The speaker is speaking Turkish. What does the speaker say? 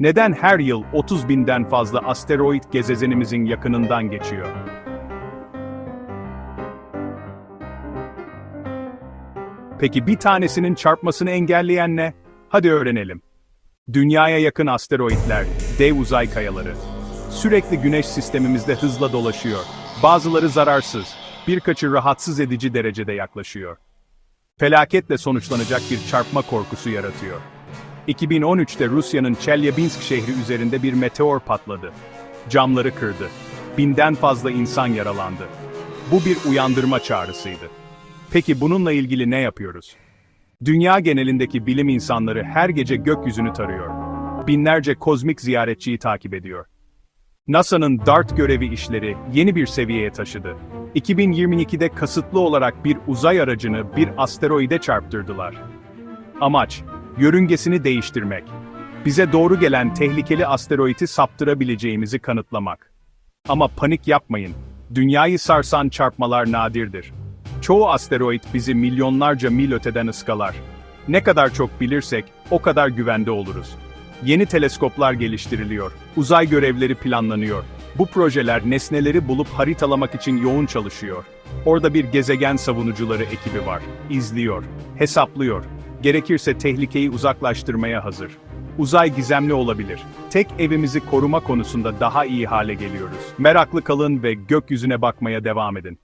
Neden her yıl 30 binden fazla asteroid gezegenimizin yakınından geçiyor? Peki bir tanesinin çarpmasını engelleyen ne? Hadi öğrenelim. Dünyaya yakın asteroidler, dev uzay kayaları. Sürekli güneş sistemimizde hızla dolaşıyor. Bazıları zararsız, birkaçı rahatsız edici derecede yaklaşıyor. Felaketle sonuçlanacak bir çarpma korkusu yaratıyor. 2013'te Rusya'nın Chelyabinsk şehri üzerinde bir meteor patladı. Camları kırdı. Binden fazla insan yaralandı. Bu bir uyandırma çağrısıydı. Peki bununla ilgili ne yapıyoruz? Dünya genelindeki bilim insanları her gece gökyüzünü tarıyor. Binlerce kozmik ziyaretçiyi takip ediyor. NASA'nın DART görevi işleri yeni bir seviyeye taşıdı. 2022'de kasıtlı olarak bir uzay aracını bir asteroide çarptırdılar. Amaç, yörüngesini değiştirmek. Bize doğru gelen tehlikeli asteroidi saptırabileceğimizi kanıtlamak. Ama panik yapmayın. Dünyayı sarsan çarpmalar nadirdir. Çoğu asteroid bizi milyonlarca mil öteden ıskalar. Ne kadar çok bilirsek, o kadar güvende oluruz. Yeni teleskoplar geliştiriliyor, uzay görevleri planlanıyor. Bu projeler nesneleri bulup haritalamak için yoğun çalışıyor. Orada bir gezegen savunucuları ekibi var. İzliyor, hesaplıyor. Gerekirse tehlikeyi uzaklaştırmaya hazır. Uzay gizemli olabilir. Tek evimizi koruma konusunda daha iyi hale geliyoruz. Meraklı kalın ve gökyüzüne bakmaya devam edin.